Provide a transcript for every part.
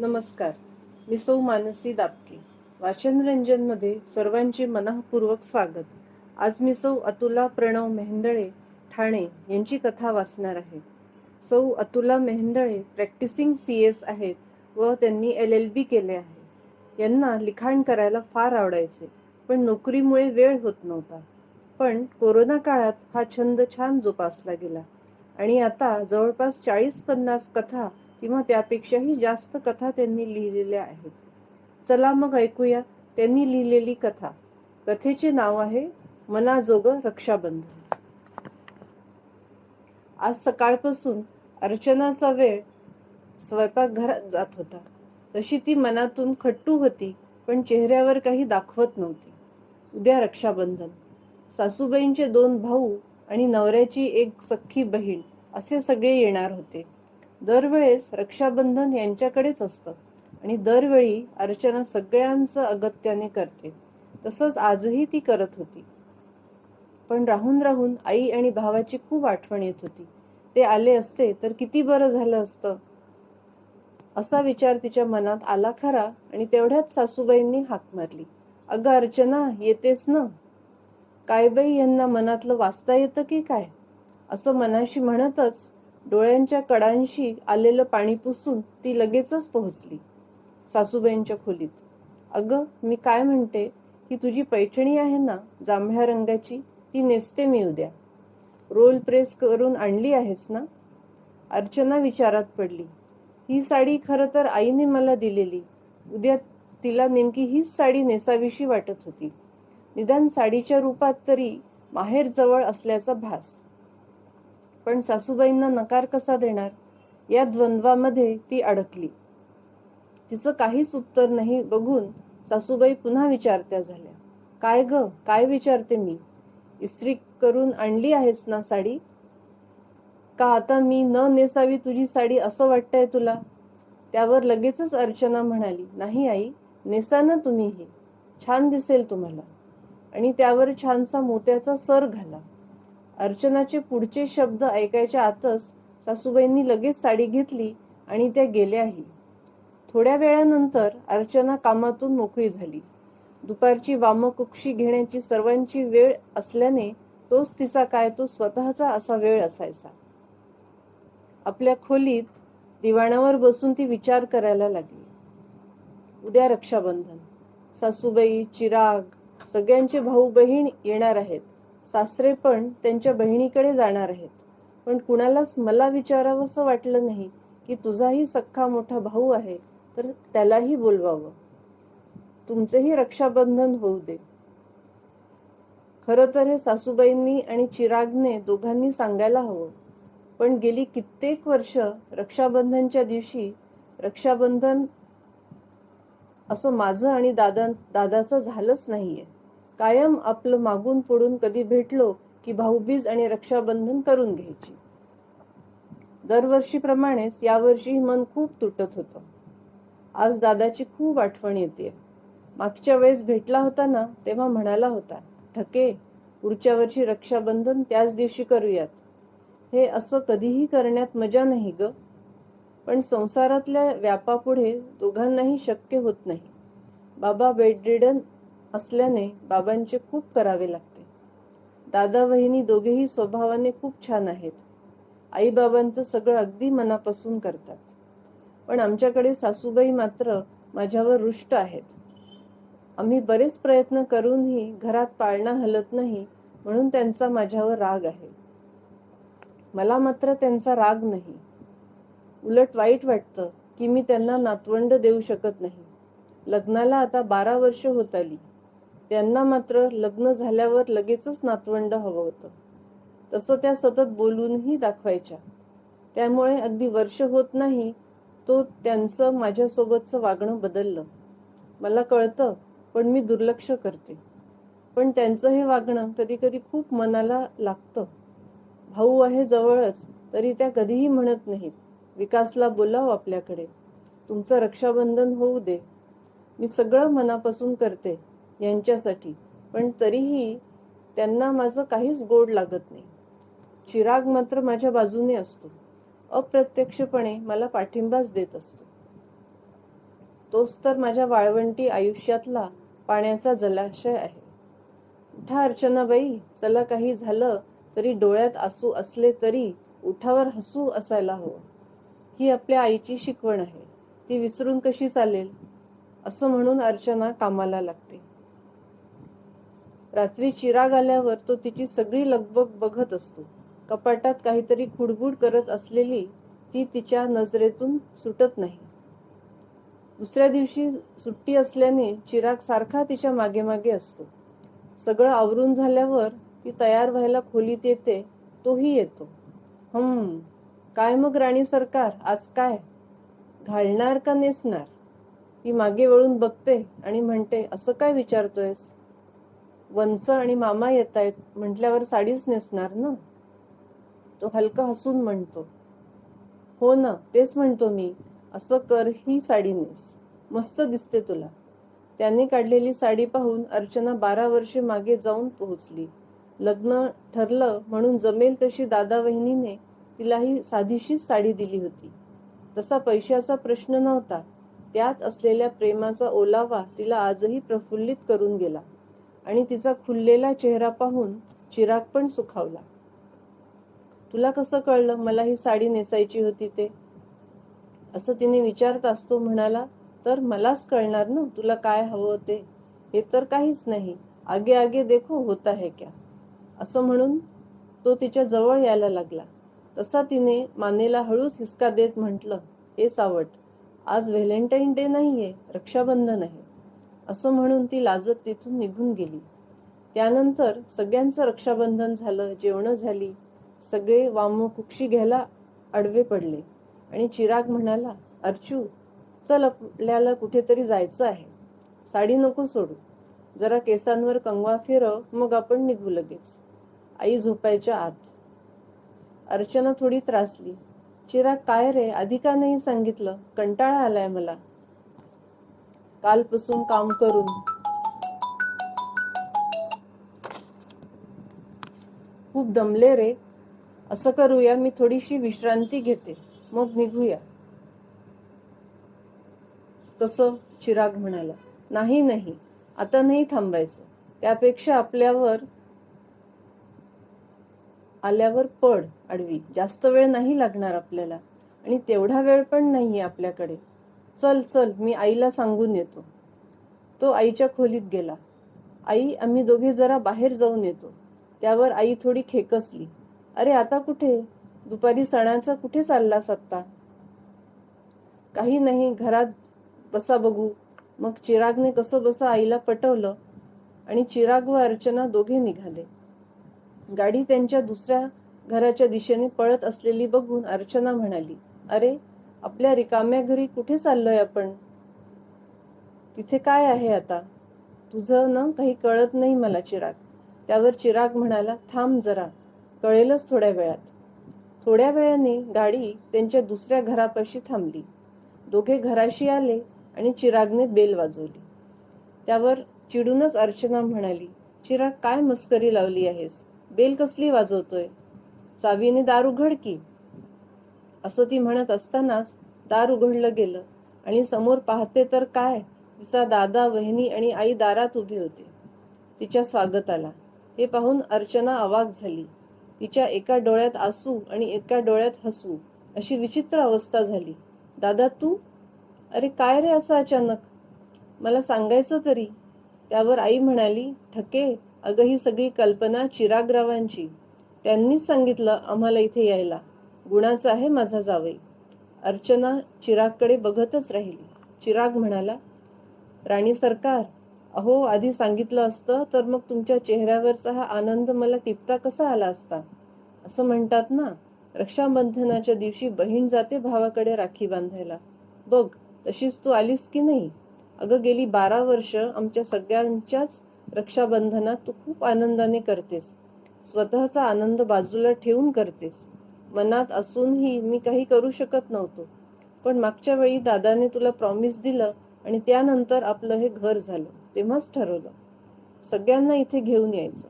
नमस्कार. मी सौ मानसी दापके. वाचनरंजनमध्ये सर्वांचे मनःपूर्वक स्वागत. आज मी सौ अतुला प्रणव मेहेंदळे ठाणे यांची कथा वाचणार आहे. सौ Atula Mehendale practising C S आहेत व त्यांनी एल एल बी केले आहे. यांना लिखाण करायला फार आवडायचे पण नोकरीमुळे वेळ होत नव्हता. पण कोरोना काळात हा छंद छान जोपासला गेला आणि आता जवळपास चाळीस पन्नास कथा किंवा त्यापेक्षाही जास्त कथा त्यांनी लिहिलेल्या आहेत. चला मग ऐकूया त्यांनी लिहिलेली कथा. कथेचे नाव आहे मनाजोग रक्षाबंधन. आज सकाळपासून अर्चनाचा वेळ स्वयंपाकघरात जात होता. तशी ती मनातून खट्टू होती पण चेहऱ्यावर काही दाखवत नव्हती. उद्या रक्षाबंधन. सासूबाईंचे दोन भाऊ आणि नवऱ्याची एक सख्खी बहीण असे सगळे येणार होते. दरवेळेस रक्षाबंधन यांच्याकडेच असतं आणि दरवेळी अर्चना सगळ्यांचं अगत्याने करते. तसंच आजही ती करत होती. पण राहून राहून आई आणि भावाची खूप आठवण येत होती. ते आले असते तर किती बरं झालं असतं? असा विचार तिच्या मनात आला खरा आणि तेवढ्यात सासूबाईंनी हाक मारली. अगं अर्चना येतेस ना? काय बाई यांना मनातलं वाचता येतं की काय? असं मनाशी म्हणतच डोळ्यांच्या कडांशी आलेलं पाणी पुसून ती लगेचच पोहोचली. सासूबाईंच्या खोलीत. अगं मी काय म्हणते? ही तुझी पैठणी आहे ना जांभळ्या रंगाची? ती नेसते मी उद्या. रोल प्रेस करून आणली आहेस ना? अर्चना विचारात पडली. ही साडी खरं तर आईने मला दिलेली. उद्या तिला नेमकी हीच साडी नेसावीशी वाटत होती. निदान साडीच्या रूपात तरी माहेर जवळ असल्याचा भास. पण सासूबाईंना नकार कसा देणार? या द्वंद्वामध्ये ती अडकली. तिचं काहीच उत्तर नाही बघून सासूबाई पुन्हा विचारत्या झाल्या. काय ग? काय विचारते मी? इस्त्री करून आणली आहेस ना साडी? का आता मी न नेसावी तुझी साडी असं वाटतंय तुला? त्यावर लगेचच अर्चना म्हणाली नाही आई नेसा ना तुम्ही हे. छान दिसेल तुम्हाला. आणि त्यावर छानसा मोत्याचा सर घाला. अर्चनाचे पुढचे शब्द ऐकायच्या आतच सासूबाईंनी लगेच साडी घेतली आणि त्या गेल्याही थोड्या वेळानंतर अर्चना कामातून मोकळी झाली. दुपारची वामकुक्षी घेण्याची सर्वांची वेळ असल्याने तोच तिचा काय तो स्वतःचा असा वेळ असायचा. आपल्या खोलीत दिवाणावर बसून ती विचार करायला लागली. उद्या रक्षाबंधन. सासूबाई चिराग सगळ्यांचे भाऊ बहीण येणार आहेत. सासरे पण त्यांच्या बहिणीकडे जाणार आहेत. पण कुणालाच मला विचारावंसं वाटलं नाही की तुझाही सख्खा मोठा भाऊ आहे तर त्यालाही बोलवावं. तुमचेही रक्षाबंधन होऊ दे. खरं तर हे सासूबाईंनी आणि चिरागने दोघांनी सांगायला हवं. पण गेली कित्येक वर्ष रक्षाबंधनच्या दिवशी रक्षाबंधन असं माझं आणि दादा दादाचं झालंच नाहीये. कायम आपलं मागून पुढून कधी भेटलो की भाऊबीज आणि रक्षाबंधन करून घ्यायची. दरवर्षीप्रमाणेच यावर्षी मन खूप तुटत होतं. आज दादाची खूप आठवण येते. मागच्या वेळेस भेटला होता ना तेव्हा म्हणाला होता ठके पुढच्या वर्षी रक्षाबंधन त्याच दिवशी करूयात. हे असं कधीही करण्यात मजा नाही ग. पण संसारातल्या व्यापापुढे दोघांनाही शक्य होत नाही. बाबा बेडरिडन असल्याने बाबांचे खूप करावे लागते. दादा वहिनी दोघेही स्वभावाने खूप छान आहेत. आईबाबांचं सगळं अगदी मनापासून करतात. पण आमच्याकडे सासूबाई मात्र माझ्यावर रुष्ट आहेत. आम्ही बरेच प्रयत्न करूनही घरात पाळणा हलत नाही म्हणून त्यांचा माझ्यावर राग आहे. मला मात्र त्यांचा राग नाही. उलट वाईट वाटतं की मी त्यांना नातवंड देऊ शकत नाही. लग्नाला आता बारा वर्ष होत आली. त्यांना मात्र लग्न झाल्यावर लगेचच नातवंड हवं होतं. तसं त्या सतत बोलूनही दाखवायच्या. त्यामुळे अगदी वर्ष होत नाही तो त्यांचं माझ्यासोबतचं वागणं बदललं. मला कळतं पण मी दुर्लक्ष करते. पण त्यांचं हे वागणं कधी कधी खूप मनाला लागतं. भाऊ आहे जवळच तरी त्या कधीही म्हणत नाहीत. विकासला बोलाव आपल्याकडे. तुमचं रक्षाबंधन होऊ दे. मी सगळं मनापासून करते. यांच्यासाठी. पण तरीही त्यांना माझं काहीच गोड लागत नाही. चिराग मात्र माझ्या बाजूने असतो. अप्रत्यक्षपणे मला पाठिंबाच देत असतो. तोच तर माझ्या वाळवंटी आयुष्यातला पाण्याचा जलाशय आहे. उठा अर्चनाबाई चला काही झालं तरी डोळ्यात आसू असले तरी उठावर हसू असायला हवं. ही आपल्या आईची शिकवण आहे. ती विसरून कशी चालेल? असं म्हणून अर्चना कामाला लागते. रात्री चिराग आल्यावर तो तिची सगळी लगबग बघत असतो. कपाटात काहीतरी खुडबुड करत असलेली ती तिच्या नजरेतून सुटत नाही. दुसऱ्या दिवशी सुट्टी असल्याने चिराग सारखा तिच्यामागे मागे असतो. सगळं आवरून झाल्यावर ती तयार व्हायला खोलीत येते तोही येतो. हम्म काय मग राणी सरकार? आज काय? घालणार का नेसणार? ती मागे वळून बघते आणि म्हणते असं काय विचारतोयस? वंस आणि मामा येत आहेत म्हटल्यावर साडीच नेसणार ना? तो हलका हसून म्हणतो. हो ना तेच म्हणतो मी. असं कर ही साडी नेस. मस्त दिसते तुला. त्यांनी काढलेली साडी पाहून अर्चना बारा वर्षे मागे जाऊन पोहोचली. लग्न ठरलं म्हणून जमेल तशी दादा वहिनीने तिलाही साधीशीच साडी दिली होती. तसा पैशाचा प्रश्न नव्हता. त्यात असलेल्या प्रेमाचा ओलावा तिला आजही प्रफुल्लित करून गेला. आणि तिचा खुललेला चेहरा पाहून चिराग पण सुखावला. तुला कसं कळलं मला ही साडी नेसायची होती ते? असं तिने विचारताच तो म्हणाला तर मलाच कळणार ना तुला काय हवं ते? हे तर काहीच नाही आगे आगे देखो होता है क्या? असं म्हणून तो तिच्या जवळ यायला लागला. तसा तिने मानेला हळूच हिसका देत म्हटलं हे सावट आज व्हॅलेंटाईन डे नाहीये रक्षाबंधन आहे. असं म्हणून ती लाजत तिथून निघून गेली. त्यानंतर सगळ्यांचं रक्षाबंधन झालं जेवणं झाली. सगळे वामकुक्षी घ्यायला आडवे पडले आणि चिराग म्हणाला अर्चू चल आपल्याला कुठेतरी जायचं आहे. साडी नको सोडू. जरा केसांवर कंगवा फिरव मग आपण निघू लगेच. आई झोपायच्या आत. अर्चना थोडी त्रासली. चिराग काय रे? आधी का नाही सांगितलं? कंटाळा आलाय मला. कालपासून काम करून. खूप दमले रे. असं करूया मी थोडीशी विश्रांती घेते. मग निघूया. कसं? चिराग म्हणाला. नाही नाही. आता नाही थांबायचं. त्यापेक्षा आपल्यावर आल्यावर पड आडवी. जास्त वेळ नाही लागणार आपल्याला. आणि तेवढा वेळ पण नाहीये आपल्याकडे. चल चल मी आईला सांगून येतो. तो आईच्या खोलीत गेला. आई आम्ही दोघे जरा बाहेर जाऊन येतो. त्यावर आई थोडी खेकसली. अरे आता कुठे? दुपारी सणाचा कुठे चाललास आत्ता काही नाही घरात बसा बघू. मग चिरागने कसं बसं आईला पटवलं आणि चिराग व अर्चना दोघे निघाले. गाडी त्यांच्या दुसऱ्या घराच्या दिशेने पळत असलेली बघून अर्चना म्हणाली अरे आपल्या रिकाम्या घरी कुठे चाललोय आपण? तिथे काय आहे आता? तुझं ना काही कळत नाही मला चिराग. त्यावर चिराग म्हणाला थांब जरा. कळेलच थोड्या वेळात. थोड्या वेळाने गाडी त्यांच्या दुसऱ्या घरापाशी थांबली. दोघे घराशी आले आणि चिरागने बेल वाजवली. त्यावर चिडूनच अर्चना म्हणाली चिराग काय मस्करी लावली आहेस? बेल कसली वाजवतोय? चावीने दार उघड की. असं ती म्हणत असतानाच दार उघडलं गेलं. आणि समोर पाहते तर काय? तिचा दादा वहिनी आणि आई दारात उभे होते. तिच्या स्वागताला. हे पाहून अर्चना अवाक झाली. तिच्या एका डोळ्यात आसू आणि एका डोळ्यात हसू अशी विचित्र अवस्था झाली. दादा तू? अरे काय रे असं अचानक? मला सांगायचं तरी? त्यावर आई म्हणाली ठके अगं ही सगळी कल्पना चिरागरावांची त्यांनीच सांगितलं आम्हाला इथे यायला. गुणाचा आहे माझा जावई. अर्चना चिरागकडे बघतच राहिली. चिराग म्हणाला राणी सरकार अहो आधी सांगितलं असतं तर मग तुमच्या चेहऱ्यावरचा हा आनंद मला टिपता कसा आला असता? असं म्हणतात ना रक्षाबंधनाच्या दिवशी बहीण जाते भावाकडे राखी बांधायला. बघ तशीच तू आलीस की नाही? अगं गेली बारा वर्ष आमच्या सगळ्यांच्याच रक्षाबंधनात तू खूप आनंदाने करतेस. स्वतःचा आनंद बाजूला ठेवून करतेस. मनात असूनही मी काही करू शकत नव्हतो. पण मागच्या वेळी दादाने तुला प्रॉमिस दिलं आणि त्यानंतर आपलं हे घर झालं तेव्हाच ठरवलं. सगळ्यांना इथे घेऊन यायचं.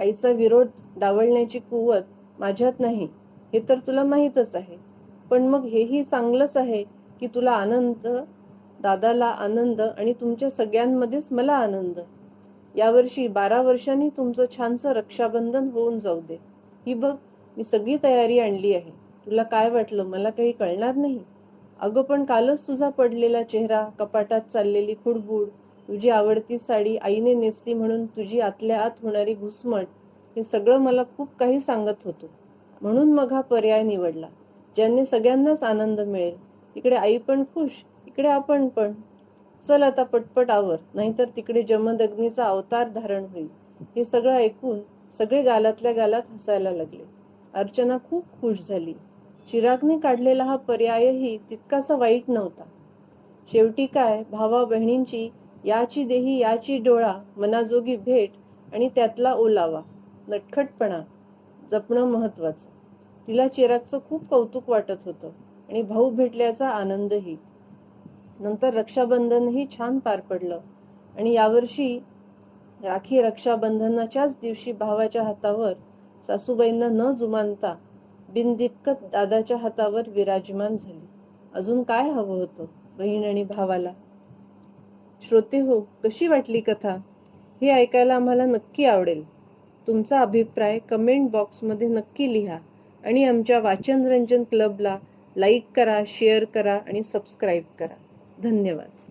आईचा विरोध डावलण्याची कुवत माझ्यात नाही हे तर तुला माहीतच आहे. पण मग हेही चांगलंच आहे की तुला आनंद दादाला आनंद आणि तुमच्या सगळ्यांमध्येच मला आनंद. यावर्षी बारा वर्षांनी तुमचं छानसं रक्षाबंधन होऊन जाऊ दे. ही बघ मी सगळी तयारी आणली आहे. तुला काय वाटलं? मला काही कळणार नाही. अगं पण कालच तुझा पडलेला चेहरा कपाटात चाललेली खुडबुड तुझी आवडती साडी आईने नेसली म्हणून तुझी आतल्या आत होणारी घुसमट हे सगळं मला खूप काही सांगत होतो. म्हणून मग हा पर्याय निवडला ज्याने सगळ्यांनाच आनंद मिळेल. तिकडे आई पण खुश इकडे आपण पण. चल आता पटपट आवर नाहीतर तिकडे जमदग्नीचा अवतार धारण होईल. हे सगळं ऐकून सगळे गालातल्या गालात हसायला लागले. अर्चना खूप खुश झाली. चिरागने काढलेला हा पर्यायही तितकासा वाईट नव्हता. शेवटी काय? भावा बहिणींची याची देही याची डोळा मनाजोगी भेट आणि त्यातला ओलावा नटखटपणा जपणं महत्वाचं तिला चिरागचं खूप कौतुक वाटत होतं आणि भाऊ भेटल्याचा आनंदही. नंतर रक्षाबंधनही छान पार पडलं आणि यावर्षी राखी रक्षाबंधनाच्याच दिवशी भावाच्या हातावर सासूबाईंना न जुमानता बिनदिक्कत दादाच्या हातावर विराजमान झाली. अजून काय हवं होतं? बहीण आणि भावाला? श्रोते हो कशी वाटली कथा? हे ऐकायला आम्हाला नक्की आवडेल. तुमचा अभिप्राय कमेंट बॉक्समध्ये नक्की लिहा आणि आमच्या वाचनरंजन क्लबला लाईक करा शेअर करा आणि सबस्क्राईब करा. धन्यवाद.